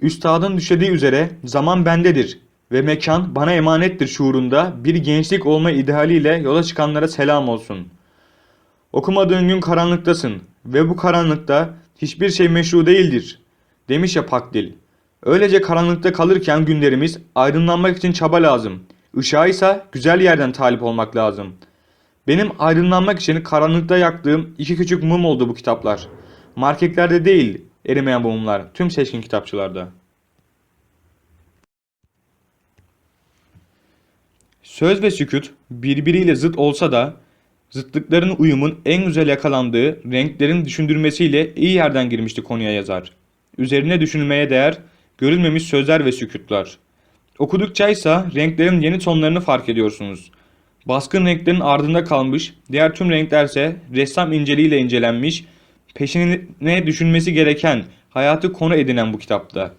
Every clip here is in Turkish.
Üstadın düşlediği üzere zaman bendedir ve mekan bana emanettir şuurunda bir gençlik olma idealiyle yola çıkanlara selam olsun. Okumadığın gün karanlıktasın ve bu karanlıkta hiçbir şey meşru değildir. Demiş ya Pakdil. Öylece karanlıkta kalırken günlerimiz aydınlanmak için çaba lazım. Işığa ise güzel yerden talip olmak lazım. Benim aydınlanmak için karanlıkta yaktığım iki küçük mum oldu bu kitaplar. Marketlerde değil erimeyen mumlar, tüm seçkin kitapçılarda. Söz ve sükut birbiriyle zıt olsa da zıtlıkların uyumun en güzel yakalandığı renklerin düşündürmesiyle iyi yerden girmişti konuya yazar. Üzerine düşünülmeye değer görülmemiş sözler ve sükutlar. Okudukça ise renklerin yeni tonlarını fark ediyorsunuz. Baskın renklerin ardında kalmış, diğer tüm renklerse ressam inceliğiyle incelenmiş, peşine düşünmesi gereken, hayatı konu edinen bu kitapta.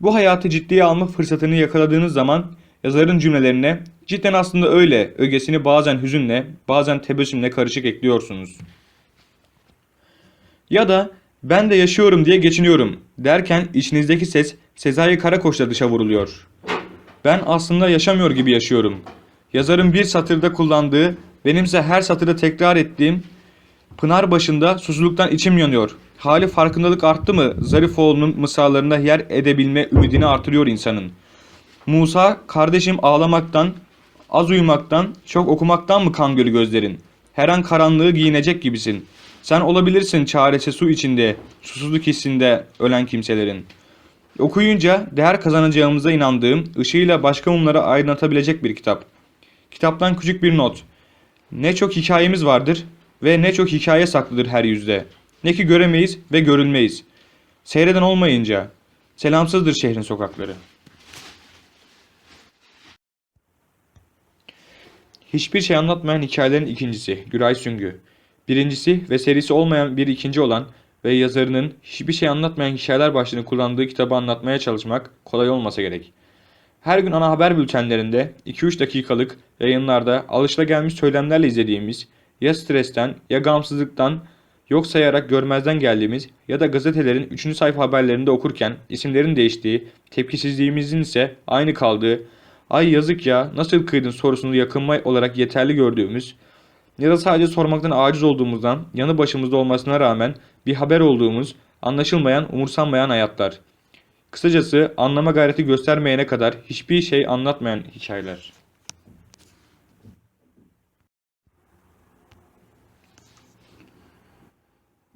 Bu hayatı ciddiye alma fırsatını yakaladığınız zaman yazarın cümlelerine cidden aslında öyle ögesini bazen hüzünle, bazen tebessümle karışık ekliyorsunuz. Ya da ben de yaşıyorum diye geçiniyorum derken içinizdeki ses Sezai Karakoç'la dışa vuruluyor. Ben aslında yaşamıyor gibi yaşıyorum. Yazarın bir satırda kullandığı, benimse her satırda tekrar ettiğim Pınar başında susuzluktan içim yanıyor. Hali farkındalık arttı mı Zarifoğlu'nun mısralarında yer edebilme ümidini artırıyor insanın. Musa kardeşim ağlamaktan, az uyumaktan, çok okumaktan mı kan gölü gözlerin? Her an karanlığı giyinecek gibisin. Sen olabilirsin çaresi su içinde, susuzluk hissinde ölen kimselerin. Okuyunca değer kazanacağımıza inandığım, ışığıyla başka mumları aydınlatabilecek bir kitap. Kitaptan küçük bir not. Ne çok hikayemiz vardır ve ne çok hikaye saklıdır her yüzde. Ne ki göremeyiz ve görülmeyiz. Seyreden olmayınca selamsızdır şehrin sokakları. Hiçbir şey anlatmayan hikayelerin ikincisi Güray Süngü. Birincisi ve serisi olmayan bir ikinci olan ve yazarının hiçbir şey anlatmayan hikayeler başlığını kullandığı kitabı anlatmaya çalışmak kolay olmasa gerek. Her gün ana haber bültenlerinde 2-3 dakikalık yayınlarda alışılagelmiş söylemlerle izlediğimiz ya stresten ya gamsızlıktan yok sayarak görmezden geldiğimiz ya da gazetelerin 3. sayfa haberlerinde okurken isimlerin değiştiği, tepkisizliğimizin ise aynı kaldığı, ay yazık ya nasıl kıydın sorusunu yakınma olarak yeterli gördüğümüz ya da sadece sormaktan aciz olduğumuzdan yanı başımızda olmasına rağmen bir haber olduğumuz, anlaşılmayan, umursanmayan hayatlar. Kısacası anlama gayreti göstermeyene kadar hiçbir şey anlatmayan hikayeler.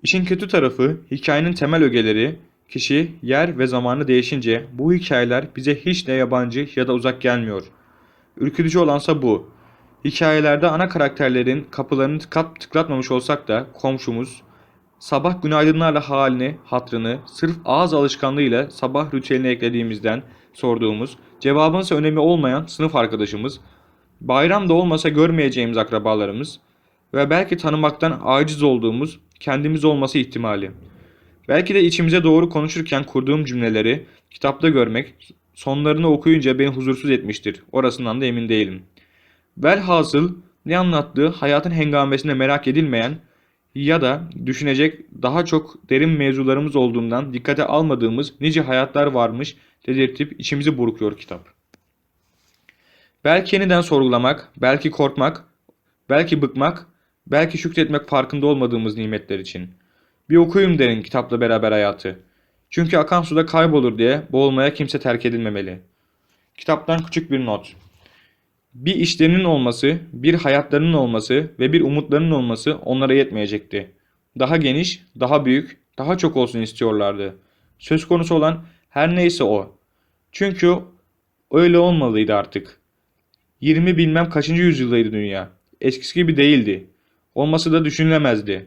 İşin kötü tarafı hikayenin temel ögeleri, kişi, yer ve zamanı değişince bu hikayeler bize hiç de yabancı ya da uzak gelmiyor. Ürkütücü olansa bu. Hikayelerde ana karakterlerin kapılarını tıkat tıklatmamış olsak da komşumuz, sabah günaydınlarla halini, hatrını sırf ağız alışkanlığıyla sabah ritüeline eklediğimizden sorduğumuz, cevabın ise önemi olmayan sınıf arkadaşımız, bayramda olmasa görmeyeceğimiz akrabalarımız ve belki tanımaktan aciz olduğumuz kendimiz olması ihtimali. Belki de içimize doğru konuşurken kurduğum cümleleri kitapta görmek, sonlarını okuyunca beni huzursuz etmiştir. Orasından da emin değilim. Velhasıl ne anlattığı hayatın hengamesinde merak edilmeyen ya da düşünecek daha çok derin mevzularımız olduğundan dikkate almadığımız nice hayatlar varmış dedirtip içimizi burkuyor kitap. Belki yeniden sorgulamak, belki korkmak, belki bıkmak, belki şükretmek farkında olmadığımız nimetler için. Bir okuyayım derin kitapla beraber hayatı. Çünkü akan suda kaybolur diye boğulmaya kimse terk edilmemeli. Kitaptan küçük bir not. Bir işlerinin olması, bir hayatlarının olması ve bir umutlarının olması onlara yetmeyecekti. Daha geniş, daha büyük, daha çok olsun istiyorlardı. Söz konusu olan her neyse o. Çünkü öyle olmalıydı artık. 20 bilmem kaçıncı yüzyıldaydı dünya. Eskisi gibi değildi. Olması da düşünülemezdi.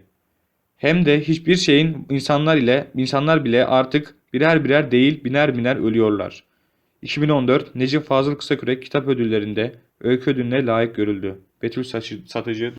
Hem de hiçbir şeyin insanlar ile insanlar bile artık birer birer değil biner biner ölüyorlar. 2014 Necip Fazıl Kısakürek Kitap Ödülleri'nde öykü ödülüne layık görüldü. Betül Satıcı